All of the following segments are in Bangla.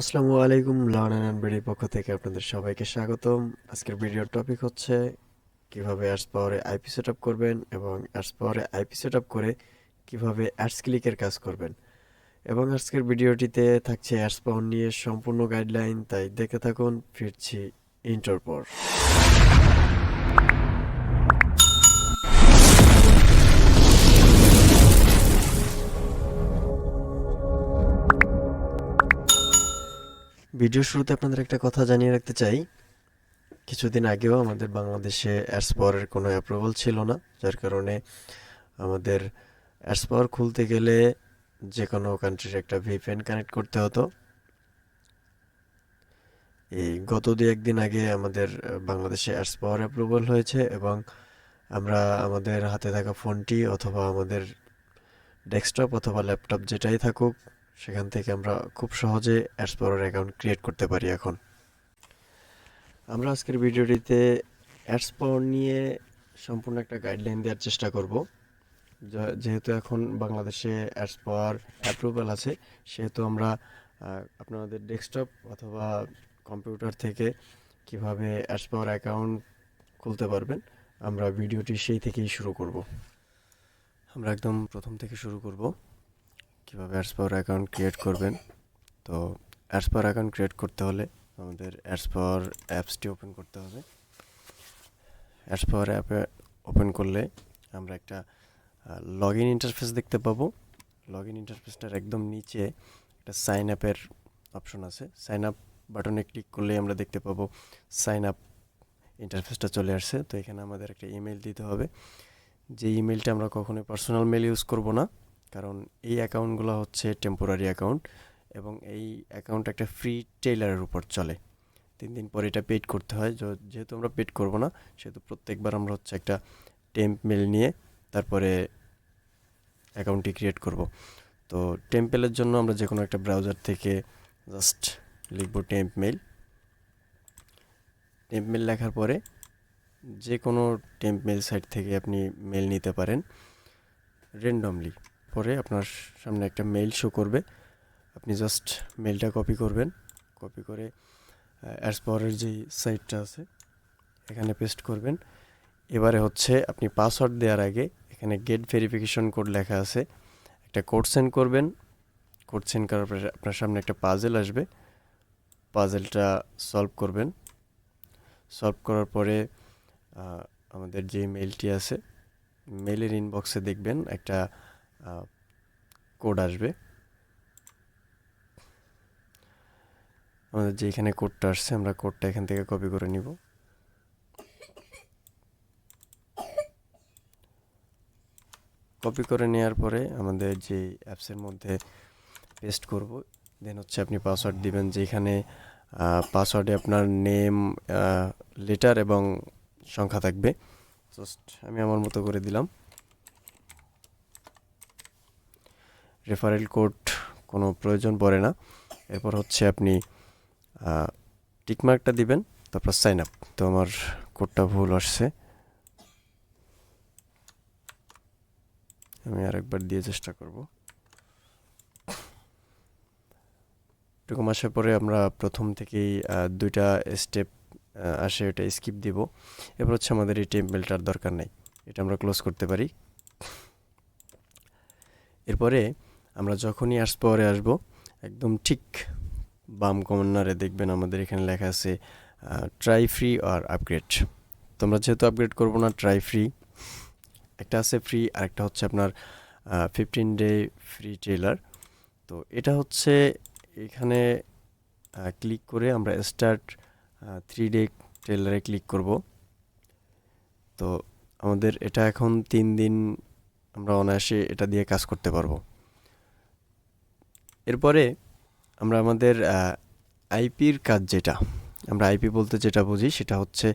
আসসালামু আলাইকুম, লার্ন অ্যান্ড বিডির পক্ষ থেকে আপনাদের সবাইকে স্বাগতম। আজকের ভিডিওর টপিক হচ্ছে, কীভাবে অ্যাডস পাওয়ারে আইপি সেট আপ করবেন এবং অ্যাডস পাওয়ারে আইপি সেট করে কীভাবে অ্যাডস ক্লিকের কাজ করবেন। এবং আজকের ভিডিওটিতে থাকছে অ্যাডস পাওয়ার নিয়ে সম্পূর্ণ গাইডলাইন তাই দেখে থাকুন, ফিরছি ইন্টার পর। ভিডিও শুরুতে আপনাদের একটা কথা জানিয়ে রাখতে চাই। কিছুদিন আগেও আমাদের বাংলাদেশে অ্যাডস পাওয়ারের কোনো অ্যাপ্রুভাল ছিল না, যার কারণে আমাদের অ্যাডস পাওয়ার খুলতে গেলে যে কোনো কান্ট্রির একটা ভিপিএন কানেক্ট করতে হতো। এই গত দু, একদিন আগে আমাদের বাংলাদেশে অ্যাডস পাওয়ার অ্যাপ্রুভাল হয়েছে এবং আমরা আমাদের হাতে থাকা ফোনটি অথবা আমাদের ডেস্কটপ অথবা ল্যাপটপ যেটাই থাকুক সেখান থেকে আমরা খুব সহজে অ্যাডস পাওয়ার অ্যাকাউন্ট ক্রিয়েট করতে পারি এখন। আমরা আজকের ভিডিওটিতে অ্যাডস পাওয়ার নিয়ে সম্পূর্ণ একটা গাইডলাইন দেওয়ার চেষ্টা করব। যেহেতু এখন বাংলাদেশে অ্যাডস পাওয়ার অ্যাপ্রুভাল আছে, সেহেতু আমরা আপনাদের ডেস্কটপ অথবা কম্পিউটার থেকে কীভাবে অ্যাডস পাওয়ার অ্যাকাউন্ট খুলতে পারবেন, আমরা ভিডিওটি সেই থেকেই শুরু করব। আমরা একদম প্রথম থেকে শুরু করব। কীভাবে অ্যাডস পাওয়ার অ্যাকাউন্ট ক্রিয়েট করবেন? তো অ্যাডস পাওয়ার অ্যাকাউন্ট ক্রিয়েট করতে হলে আমাদের অ্যাডস পাওয়ার অ্যাপসটি ওপেন করতে হবে। অ্যাডস পাওয়ার অ্যাপে ওপেন করলে আমরা একটা লগ ইন ইন্টারফেস দেখতে পাবো। লগ ইন ইন্টারফেসটার একদম নিচে একটা সাইন আপের অপশন আছে। সাইন আপ বাটনে ক্লিক করলেই আমরা দেখতে পাবো সাইন আপ ইন্টারফেসটা চলে আসছে। তো এখানে আমাদের একটা ইমেল দিতে হবে। যে ইমেলটা আমরা কখনোই পার্সোনাল মেল ইউজ করব না। কারণ এই অ্যাকাউন্টগুলো হচ্ছে টেম্পোরারি অ্যাকাউন্ট এবং এই অ্যাকাউন্ট একটা ফ্রি টেইলারের উপর চলে। তিন দিন পর এটা পেড করতে হয়। যেহেতু আমরা পেড করব না, সেহেতু প্রত্যেকবার আমরা হচ্ছে একটা টেম্প মেল নিয়ে তারপরে অ্যাকাউন্টটি ক্রিয়েট করব। তো টেম্পেলের জন্য আমরা যে কোনো একটা ব্রাউজার থেকে জাস্ট লিখব টেম্প মেল টেম্প মেল লেখার পরে যে কোনো টেম্প মেল সাইট থেকে আপনি মেল নিতে পারেন। র্যান্ডমলি পরে আপনার সামনে একটা মেইল শো করবে। আপনি জাস্ট মেলটা কপি করবেন। কপি করে অ্যাডস পাওয়ারের যেই সাইটটা আছে, এখানে পেস্ট করবেন। এবারে হচ্ছে আপনি পাসওয়ার্ড দেওয়ার আগে এখানে গেট ভেরিফিকেশন কোড লেখা আছে। একটা কোড সেন্ড করবেন। কোড সেন্ড করার পরে আপনার সামনে একটা পাজেল আসবে। পাজেলটা সলভ করবেন। সলভ করার পরে আমাদের যে মেলটি আছে মেলের ইনবক্সে দেখবেন একটা কোড আসবে। আমাদের যে এখানে কোডটা আসছে, আমরা কোডটা এখান থেকে কপি করে নিব। কপি করে নেওয়ার পরে আমাদের যে অ্যাপসের মধ্যে পেস্ট করব দেন হচ্ছে আপনি পাসওয়ার্ড দিবেন যেখানে পাসওয়ার্ডে আপনার নেম লেটার এবং সংখ্যা থাকবে। জাস্ট আমি আমার মতো করে দিলাম। রেফারেল কোড কোনো প্রয়োজন পড়ে না। এরপর হচ্ছে আপনি টিকমার্কটা দিবেন, তারপর সাইন আপ তো আমার কোডটা ভুল আসছে। আমি আরেকবার দিয়ে চেষ্টা করব। এরকম আসার পরে আমরা প্রথম থেকেই দুইটা স্টেপ আসে, এটা স্কিপ দিব। এবার হচ্ছে আমাদের এই টেম্পেলটার দরকার নাই। এটা আমরা ক্লোজ করতে পারি। এরপরে আমরা যখনই আর্টস পাওয়ারে আসব, একদম ঠিক বাম কর্নারে দেখবেন আমাদের এখানে লেখা আছে ট্রাই ফ্রি আর আপগ্রেড তোমরা যেহেতু আপগ্রেড করব না ট্রাই ফ্রি একটা আছে ফ্রি আর একটা হচ্ছে আপনার ফিফটিন ডে ফ্রি ট্রেলার তো এটা হচ্ছে এখানে ক্লিক করে আমরা স্টার্ট থ্রি ডে ট্রেলারে ক্লিক করব। তো আমাদের এটা এখন তিন দিন আমরা অনায়াসে এটা দিয়ে কাজ করতে পারব। এরপরে আমরা আমাদের আইপির কাজ যেটা, আমরা আইপি বলতে যেটা বুঝি সেটা হচ্ছে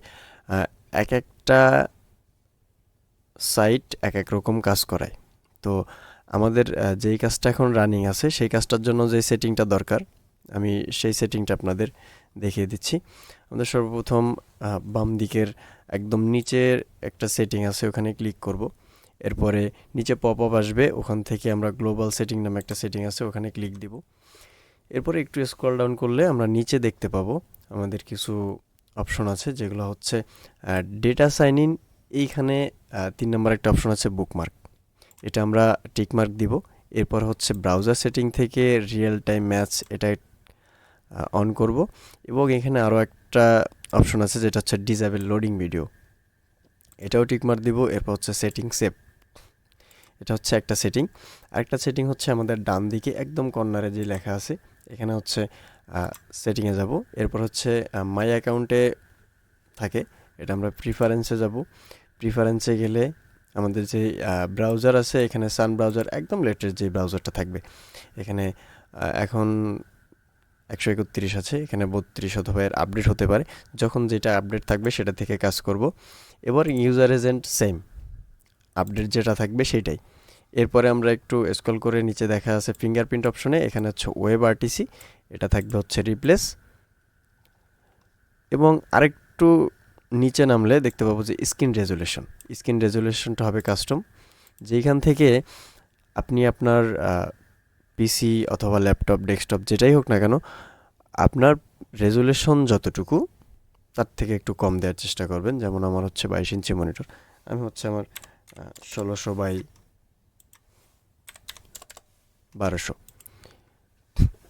এক একটা সাইট এক এক রকম কাজ করায়। তো আমাদের যেই কাজটা এখন রানিং আছে সেই কাজটার জন্য যে সেটিংটা দরকার, আমি সেই সেটিংটা আপনাদের দেখিয়ে দিচ্ছি। আমাদের সর্বপ্রথম বাম দিকের একদম নিচের একটা সেটিং আছে, ওখানে ক্লিক করব। এরপরে নিচে পপ আপ আসবে, ওখান থেকে আমরা গ্লোবাল সেটিং নামে একটা সেটিং আছে, ওখানে ক্লিক দিব। এরপরে একটু স্ক্রল ডাউন করলে আমরা নিচে দেখতে পাবো আমাদের কিছু অপশন আছে, যেগুলো হচ্ছে ডেটা সাইন ইন এইখানে তিন নম্বর একটা অপশন আছে বুকমার্ক এটা আমরা টিকমার্ক দিব। এরপর হচ্ছে ব্রাউজার সেটিং থেকে রিয়েল টাইম ম্যাচ এটা অন করব। এবং এখানে আরও একটা অপশন আছে, যেটা হচ্ছে ডিজাবেল লোডিং ভিডিও এটাও টিকমার্ক দিব, এরপর হচ্ছে সেটিং সেভ এটা হচ্ছে একটা সেটিং আরেকটা সেটিং হচ্ছে আমাদের ডান দিকে, একদম কর্নারে যে লেখা আছে, এখানে হচ্ছে সেটিংয়ে যাব। এরপর হচ্ছে মাই অ্যাকাউন্টে থাকে, এটা আমরা প্রিফারেন্সে যাব। প্রিফারেন্সে গেলে আমাদের যে ব্রাউজার আছে, এখানে সান ব্রাউজার একদম লেটেস্ট যে ব্রাউজারটা থাকবে। এখানে এখন একশো একত্রিশ আছে, এখানে বত্রিশ অথবা এর আপডেট হতে পারে। যখন যেটা আপডেট থাকবে, সেটা থেকে কাজ করব। এবার ইউজার এজেন্ট সেম আপডেট যেটা থাকবে সেইটাই এরপরে আমরা একটু স্ক্রল করে নিচে দেখা আছে ফিঙ্গারপ্রিন্ট অপশনে এখানে হচ্ছে ওয়েব আরটিসি এটা থাকবে হচ্ছে রিপ্লেস এবং আরেকটু নিচে নামলে দেখতে পাবো যে স্ক্রিন রেজুলেশন স্ক্রিন রেজুলেশনটা হবে কাস্টম যেখান থেকে আপনি আপনার পিসি অথবা ল্যাপটপ ডেস্কটপ যেটাই হোক না কেন, আপনার রেজুলেশন যতটুকু, তার থেকে একটু কম দেওয়ার চেষ্টা করবেন। যেমন আমার হচ্ছে বাইশ ইঞ্চি মনিটর আমি হচ্ছে আমার ষোলোশো বাই বারোশো।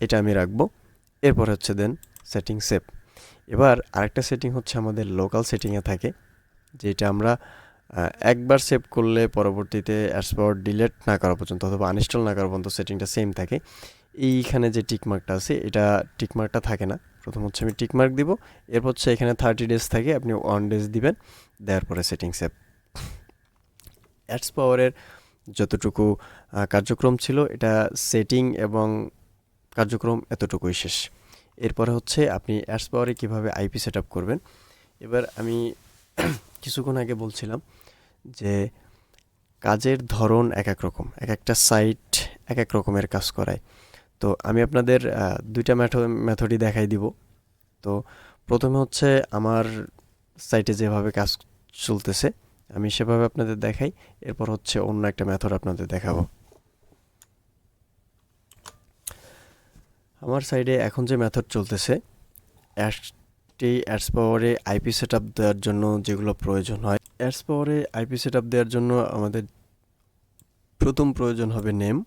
এটা আমি রাখব। এরপর হচ্ছে দেন সেটিং সেভ। এবার আরেকটা সেটিং হচ্ছে আমাদের লোকাল সেটিংয়ে থাকে, যেটা আমরা একবার সেভ করলে পরবর্তীতে অ্যাডস পাওয়ার ডিলেট না করা পর্যন্ত অথবা আনইনস্টল না করা পর্যন্ত সেটিংটা সেম থাকে। এইখানে যে টিকমার্কটা আছে, এটা টিকমার্কটা থাকে না। প্রথম হচ্ছে আমি টিকমার্ক দিব, এরপর হচ্ছে এখানে থার্টি ডেজ থাকে, আপনি ওয়ান ডেজ দিবেন, দেওয়ার পরে সেটিং সেভ। অ্যাডস পাওয়ারের যতটুকু কার্যক্রম ছিল, এটা সেটিং এবং কার্যক্রম এতটুকুই শেষ। এরপরে হচ্ছে আপনি অ্যাডস পাওয়ারে কীভাবে আইপি সেট আপ করবেন? এবার আমি কিছুক্ষণ আগে বলছিলাম যে কাজের ধরন এক এক রকম, এক একটা সাইট এক এক রকমের কাজ করায়। তো আমি আপনাদের দুইটা মেথড মেথডই দেখাই দিব। তো প্রথমে হচ্ছে আমার সাইটে যেভাবে কাজ চলতেছে আমি সেভাবে আপনাদের দেখাই, এরপর হচ্ছে অন্য একটা মেথড আপনাদের দেখাবো। আমার সাইডে এখন যে মেথড চলতেছে অ্যাডসটি অ্যাডস পাওয়ারে আইপি সেট আপ দেওয়ার জন্য যেগুলো প্রয়োজন হয় অ্যাডস পাওয়ারে আইপি সেট আপ দেওয়ার জন্য আমাদের প্রথম প্রয়োজন হবে নেম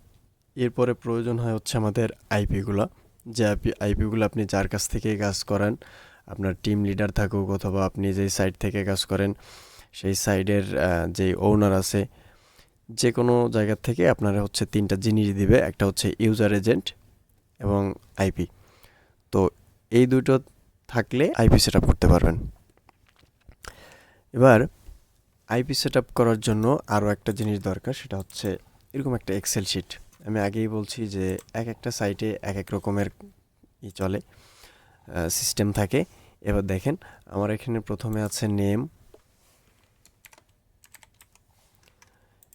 এরপরে প্রয়োজন হয় হচ্ছে আমাদের আইপিগুলো যে আইপি আইপিগুলো আপনি যার কাছ থেকে কাজ করেন, আপনার টিম লিডার থাকুক অথবা আপনি যেই সাইট থেকে কাজ করেন সেই সাইডের যে ওনার আছে যে কোনো জায়গা থেকে আপনারা হচ্ছে তিনটা জিনিস দিবে। একটা হচ্ছে ইউজার এজেন্ট এবং আইপি তো এই দুটো থাকলে আইপি সেট করতে পারবেন। এবার আইপি সেট করার জন্য আরও একটা জিনিস দরকার, সেটা হচ্ছে এরকম একটা এক্সেল শিট আমি আগেই বলছি যে এক একটা সাইটে এক এক রকমের ই চলে সিস্টেম থাকে। এবার দেখেন, আমার এখানে প্রথমে আছে নেম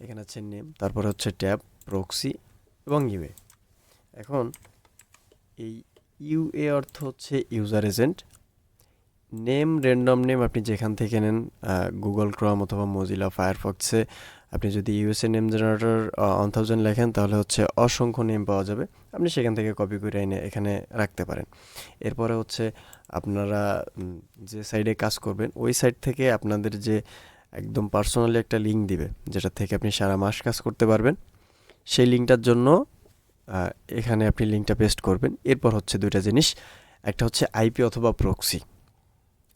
এখানে আছে নেম তারপর হচ্ছে ট্যাব প্রক্সি এবং ইউএ এখন এই ইউএ অর্থ হচ্ছে user agent name random name আপনি যেখান থেকে নেন গুগল ক্রম অথবা মজিলা ফায়ারফক্সে আপনি যদি USA name generator one thousand লেখেন, তাহলে হচ্ছে অসংখ্য নেম পাওয়া যাবে। আপনি সেখান থেকে কপি করে এনে এখানে রাখতে পারেন। এরপরে হচ্ছে আপনারা যে সাইডে কাজ করবেন, ওই সাইড থেকে আপনাদের যে একদম পার্সোনালি একটা লিঙ্ক দিবে, যেটা থেকে আপনি সারা মাস কাজ করতে পারবেন। সেই লিঙ্কটার জন্য এখানে আপনি লিঙ্কটা পেস্ট করবেন। এরপর হচ্ছে দুইটা জিনিস, একটা হচ্ছে আইপি অথবা প্রক্সি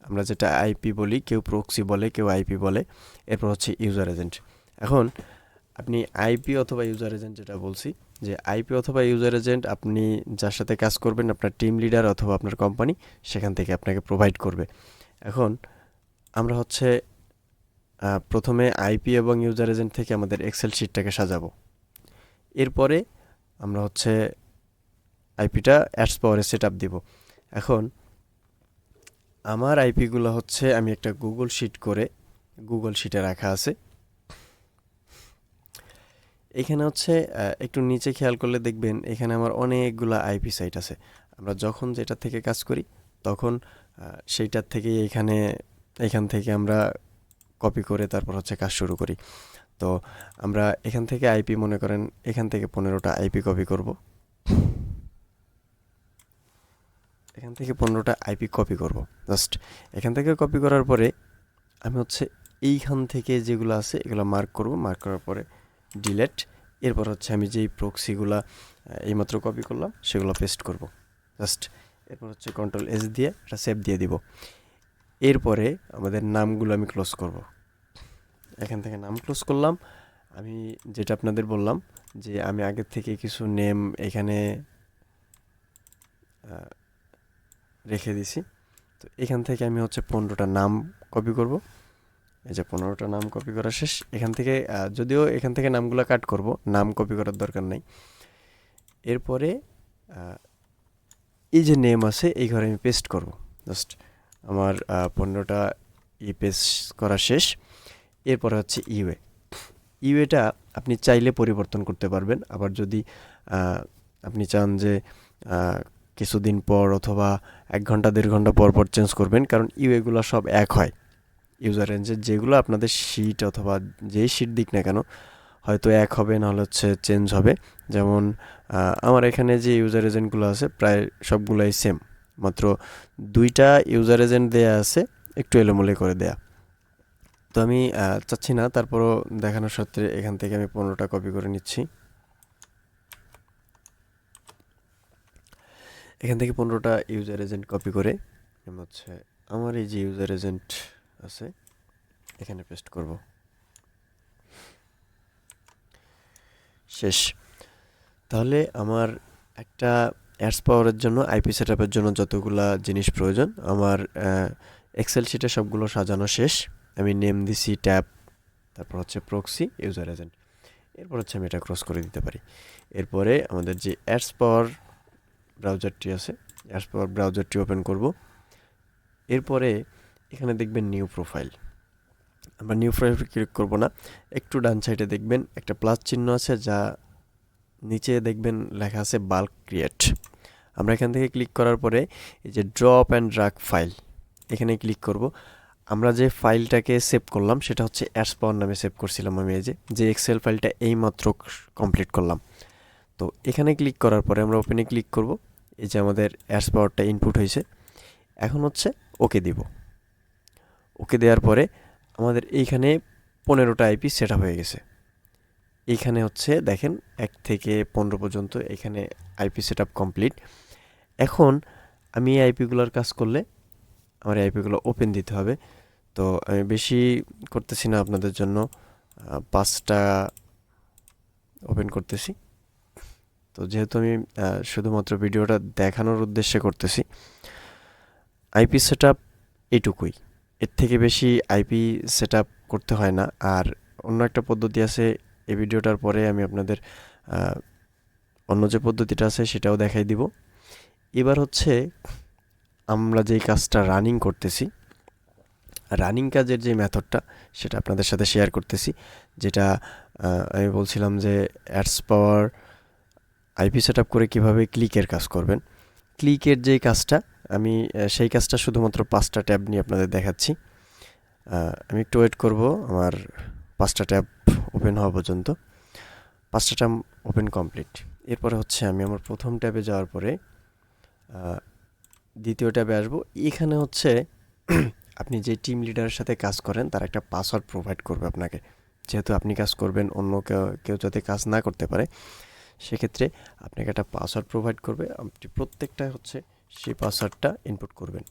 আমরা যেটা আইপি বলি, কেউ প্রক্সি বলে, কেউ আইপি বলে, এরপর হচ্ছে ইউজার এজেন্ট এখন, আপনি আইপি অথবা ইউজার এজেন্ট যেটা বলছি, যে আইপি অথবা ইউজার এজেন্ট আপনি যার সাথে কাজ করবেন, আপনার টিম লিডার অথবা আপনার কোম্পানি সেখান থেকে আপনাকে প্রোভাইড করবে। এখন, আমরা হচ্ছে প্রথমে আইপি এবং ইউজার এজেন্ট থেকে আমাদের এক্সেল শিটটাকে সাজাবো। এরপরে আমরা হচ্ছে আইপিটা অ্যাডস পাওয়ারে সেট আপ দিব। এখন আমার আইপিগুলো হচ্ছে আমি একটা গুগল শিট করে গুগল শিটে রাখা আছে। এখানে হচ্ছে একটু নিচে খেয়াল করলে দেখবেন এখানে আমার অনেকগুলো আইপি সাইট আছে। আমরা যখন যেটা থেকে কাজ করি, তখন সেইটার থেকেই এখানে, এখান থেকে আমরা কপি করে তারপর হচ্ছে কাজ শুরু করি। তো আমরা এখান থেকে আইপি মনে করেন এখান থেকে পনেরোটা আইপি কপি করব। এখান থেকে পনেরোটা আইপি কপি করব। জাস্ট এখান থেকে কপি করার পরে আমি হচ্ছে এইখান থেকে যেগুলো আছে এগুলো মার্ক করব। মার্ক করার পরে ডিলেট এরপর হচ্ছে আমি যেই প্রক্সিগুলো এইমাত্র কপি করলাম সেগুলো পেস্ট করব। জাস্ট এরপর হচ্ছে কন্ট্রোল এস দিয়ে এটা সেভ দিয়ে দিব। এরপরে আমাদের নামগুলো আমি ক্লোজ করব। এখান থেকে নাম ক্লোজ করলাম। আমি যেটা আপনাদের বললাম যে আমি আগের থেকে কিছু নেম এখানে রেখে দিছি তো এখান থেকে আমি হচ্ছে পনেরোটা নাম কপি করব। এই যে পনেরোটা নাম কপি করা শেষ। এখান থেকে যদিও এখান থেকে নামগুলো কাট করব, নাম কপি করার দরকার নাই। এরপরে এই যে নেম আছে, এই ঘরে আমি পেস্ট করব। জাস্ট আমার পনেরোটা ই পেস্ট করা শেষ। এরপরে হচ্ছে ইউএ। ইউএটা আপনি চাইলে পরিবর্তন করতে পারবেন। আবার যদি আপনি চান যে কিছুদিন পর অথবা এক ঘণ্টা, দেড় ঘণ্টা পর পর চেঞ্জ করবেন, কারণ ইউএগুলো সব এক হয়। ইউজার রেঞ্জের যেগুলো আপনাদের শিট অথবা যেই শিট দিক না কেন, হয়তো এক হবে, নাহলে হচ্ছে চেঞ্জ হবে। যেমন আমার এখানে যে ইউজার এজেন্টগুলো আছে, প্রায় সবগুলাই সেম। মাত্র দুইটা ইউজার এজেন্ট দেয়া আছে, একটু এলোমেলো করে দেয়া। তো আমি চাচ্ছি না, তারপরও দেখানোর সত্ত্বে এখান থেকে আমি পনেরোটা কপি করে নিচ্ছি। এখান থেকে পনেরোটা ইউজার এজেন্ট কপি করে হচ্ছে আমার এই যে ইউজার এজেন্ট আছে, এখানে পেস্ট করব। শেষ। তাহলে আমার একটা অ্যাডস পাওয়ারের জন্য আইপি সেটআপের জন্য যতগুলা জিনিস প্রয়োজন, আমার এক্সেল শিটে সবগুলো সাজানো শেষ। আমি নেম দিছি ট্যাব তারপর হচ্ছে প্রক্সি ইউজার এজেন্ট এরপর হচ্ছে আমি এটা ক্রস করে দিতে পারি। এরপরে আমাদের যে অ্যাডস পাওয়ার ব্রাউজারটি আছে অ্যাডস পাওয়ার ব্রাউজারটি ওপেন করব। এরপরে এখানে দেখবেন নিউ প্রোফাইল আমরা নিউ প্রোফাইল ক্লিক করব না। একটু ডান সাইডে দেখবেন একটা প্লাস চিহ্ন আছে, যা নিচে দেখবেন লেখা আছে বাল্ক ক্রিয়েট আমরা এখান থেকে ক্লিক করার পরে এই যে ড্রপ অ্যান্ড ড্রাগ ফাইল এখানে ক্লিক করব। আমরা যে ফাইলটাকে সেভ করলাম, সেটা হচ্ছে অ্যাডস পাওয়ার নামে সেভ করছিলাম আমি এই যে এক্সেল ফাইলটা এইমাত্র কমপ্লিট করলাম। তো এখানে ক্লিক করার পরে আমরা ওপেনে ক্লিক করব। এই যে আমাদের অ্যাডস পাওয়ারটা ইনপুট হয়েছে। এখন হচ্ছে ওকে দিব। ওকে দেওয়ার পরে আমাদের এইখানে পনেরোটা আইপি সেট হয়ে গেছে। এইখানে হচ্ছে দেখেন, এক থেকে পনেরো পর্যন্ত এখানে আইপি সেট কমপ্লিট এখন আমি এই আইপিগুলোর কাজ করলে আমার আইপিগুলো ওপেন দিতে হবে। তো আমি বেশি করতেছি না আপনাদের জন্য। পাঁচটা ওপেন করতেছি। তো যেহেতু আমি শুধুমাত্র ভিডিওটা দেখানোর উদ্দেশ্যে করতেছি আইপি সেট আপ এইটুকুই এর থেকে বেশি আইপি সেট আপ করতে হয় না। আর অন্য একটা পদ্ধতি আছে, এই ভিডিওটার পরে আমি আপনাদের অন্য যে পদ্ধতিটা আছে সেটাও দেখাই দিব। এবার হচ্ছে আমরা যেই কাজটা রানিং করতেছি রানিং কাজের যে মেথডটা, সেটা আপনাদের সাথে শেয়ার করতেছি। যেটা আমি বলছিলাম যে অ্যাডস পাওয়ার আইপি সেট করে কীভাবে ক্লিকের কাজ করবেন। ক্লিকের যেই কাজটা, আমি সেই কাজটা শুধুমাত্র পাঁচটা ট্যাব নিয়ে আপনাদের দেখাচ্ছি। আমি একটু ওয়েট করব, আমার পাঁচটা ট্যাব ওপেন হওয়া পর্যন্ত। পাঁচটা ট্যাব ওপেন কমপ্লিট এরপরে হচ্ছে আমি আমার প্রথম ট্যাবে যাওয়ার পরে দ্বিতীয় ট্যাবে আসব। এখানে হচ্ছে আপনি যে টিম লিডারের সাথে কাজ করেন, তার একটা পাসওয়ার্ড প্রোভাইড করবে আপনাকে। যেহেতু আপনি কাজ করবেন, অন্য কেউ কেউ যাতে কাজ না করতে পারে, সেক্ষেত্রে আপনাকে একটা পাসওয়ার্ড প্রোভাইড করবে। আপনি প্রত্যেকটা হচ্ছে সেই পাসওয়ার্ডটা ইনপুট করবেন।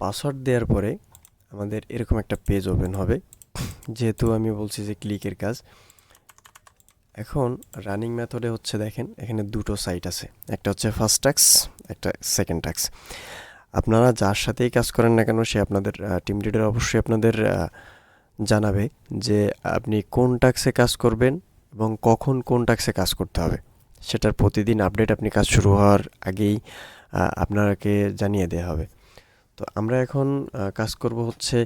পাসওয়ার্ড দেওয়ার পরে আমাদের এরকম একটা পেজ ওপেন হবে। যেহেতু আমি বলছি যে ক্লিকের কাজ। এখন রানিং মেথডে হচ্ছে দেখেন, এখানে দুটো সাইট আছে। একটা হচ্ছে ফার্স্ট ট্যাক্স একটা সেকেন্ড ট্যাক্স আপনারা যার সাথেই কাজ করেন না কেন, সে আপনাদের টিম লিডার অবশ্যই আপনাদের জানাবে যে আপনি কোন ট্যাক্সে কাজ করবেন এবং কখন কোন ট্যাক্সে কাজ করতে হবে। সেটার প্রতিদিন আপডেট আপনি কাজ শুরু হওয়ার আগেই আপনাকে জানিয়ে দেওয়া হবে। তো আমরা এখন কাজ করব হচ্ছে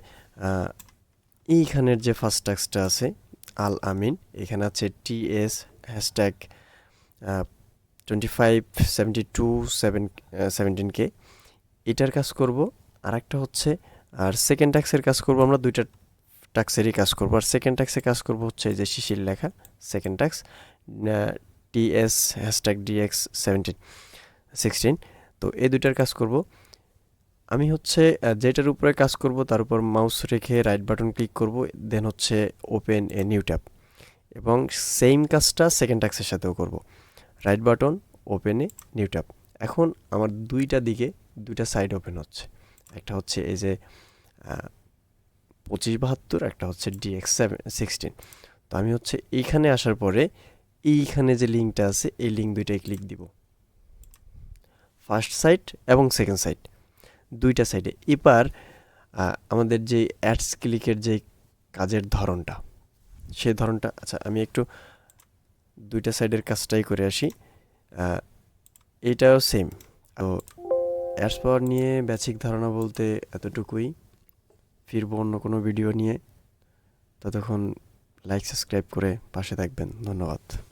এইখানের যে ফার্স্ট ট্যাক্সটা আছে, আল আমিন, এখানে আছে TS hashtag twenty five seventy two seven কে এটার কাজ করব। আর একটা হচ্ছে, আর সেকেন্ড ট্যাক্সের কাজ করব, আমরা দুইটা ট্যাক্সেরই কাজ করব। আর সেকেন্ড ট্যাক্সে কাজ করব হচ্ছে যে শিশির লেখা second tabs TS hashtag DX seventeen sixteen তো এই দুইটার কাজ করব। আমি হচ্ছে যেটার উপরে কাজ করব তার উপর মাউস রেখে রাইট বাটন ক্লিক করব দেন হচ্ছে ওপেন এ নিউ ট্যাব এবং সেম কাজটা সেকেন্ড ট্যাক্সের সাথেও করব। Right button open a new tab এখন আমার দুইটা দিকে দুইটা সাইড ওপেন হচ্ছে। একটা হচ্ছে এই যে পঁচিশ বাহাত্তর, একটা হচ্ছে ডিএক্স সেভেন সিক্সটিন তো আমি হচ্ছে এইখানে আসার পরে এইখানে যে লিঙ্কটা আছে, এই লিঙ্ক দুইটাই ক্লিক দিব। ফার্স্ট সাইট এবং সেকেন্ড সাইট দুইটা সাইডে আহ, আমাদের যে অ্যাডস ক্লিকের যে কাজের ধরনটা সেই ধরনটা আচ্ছা আমি একটু দুইটা সাইডের কাজটাই করে আসি। এটাও সেম তো অ্যাডস পাওয়ার নিয়ে বেসিক ধারণা বলতে এতটুকুই। ফিরবো অন্য কোনো ভিডিও নিয়ে। ততক্ষণ লাইক সাবস্ক্রাইব করে পাশে থাকবেন। ধন্যবাদ।